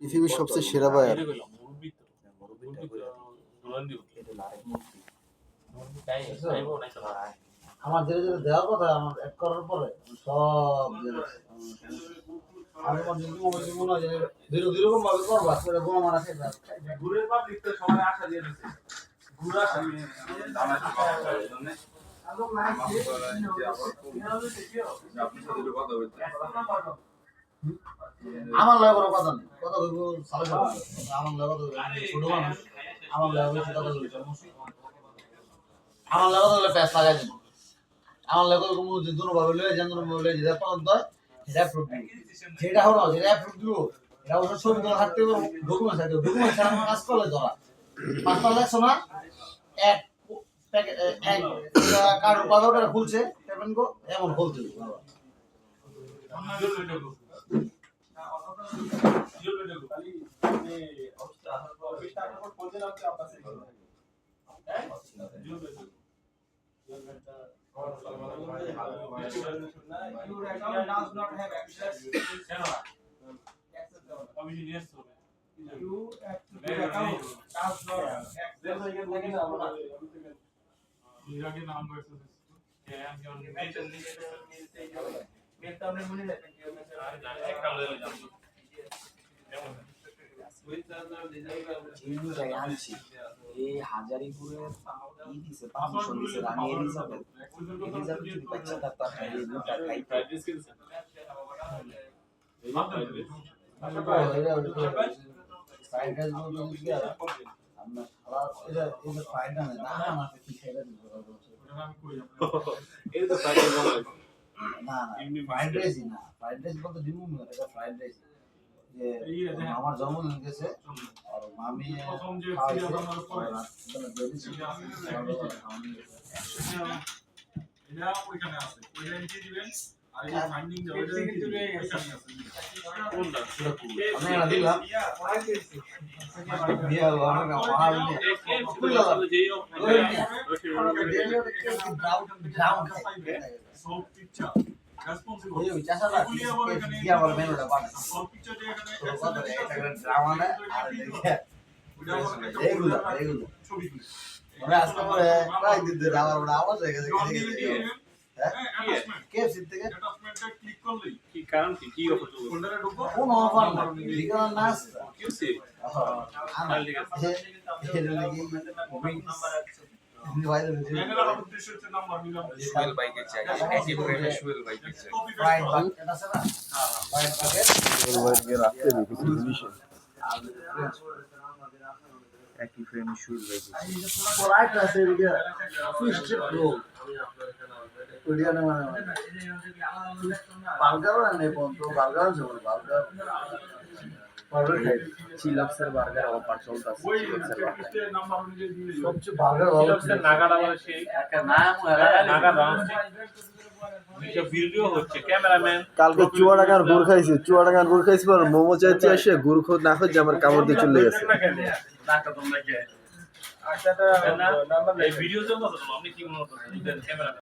পৃথিবীর সবচেয়ে সেরা বায়ার তো। আমার ধীরে ধীরে দেওয়ার কথা আমার এক করার পরে আমি সব দিয়ে দিচ্ছি। আমি আমার যদি মনে হয় যে ধীরে ধীরে রকম ভাবে করবা পাবলিক তো সবাই আশা দিয়ে দিচ্ছে সাথে কথা বলতে আমার লাগে কোনো কথা নেই। আমার মানুষ। আমার হলে প্যাস লাগাই আমার কোনো ভাবে লয়ে যেন সেটা প্রুফ দিব। যেটা হলো যেটা দিব, এটা অবশ্য ছবি তোলা থাকতে হবে ডকুমেন্ট থাকতে হবে। ডকুমেন্ট ছাড়া আমার কাজ করলে ধরা পাঁচটা দেখছ না, এক খুলছে, পেমেন্ট এমন খুলতে You right now does not have access. अब इंजीनियर हो गए you मीरा के नाम का एक्सरसाइज क्या है हमने मिलते हमने मुझे लेकर किया मैं सर एक कर ले जाऊँगा এই হাজারিপুরের ই দিছে পারমিশন দিছে রানী এলিজাবেথ এলিজাবেথ যদি বাচ্চা থাকতো আর এই দুটা খাইতো রাইস বলতে কি আর আমরা খাওয়া এটা এটা ফ্রাইড না না ফ্রাইড রাইসই না ফ্রাইড রাইস বলতে ডিমু ফ্রাইড রাইস যে আমার জন্মদিন গেছে আর মামি প্রথম যে খাওয়াইছে, ফিরে আমার পরে। আর রাত্রিবেলা দিয়ে দিছে, খাওয়ানো গেছে। এটা ওইখানে আছে ওইটা নিচে দিবেন আর এই ফাইন্ডিং যে ওইটা নিচে দিবেন ওইখানে আছে কোনটা আমি এটা দিলাম হয়ে হ্যাঁ? হ্যাঁ নাম্বার নিলাম সুয়েল বাইকের জায়গা একই ফ্রেমে সুয়েল একই ফ্রেমে মানে বার্গারও নেই পর্যন্ত বার্গার আছে বলে বার্গার অফার চলতেছে বার্গার সবচেয়ে বার্গার ভালো কালকে চুয়াডাঙ্গার গুড় খাইছি। চুয়াডাঙ্গার গুড় খাইছি পর মোমো চাইতে এসে গুড় খোঁজ না খোঁজ আমার কামড় দিয়ে চলে গেছে। নাকা তোমরা কে ভিডিও আপনি কি মনে হচ্ছে ক্যামেরা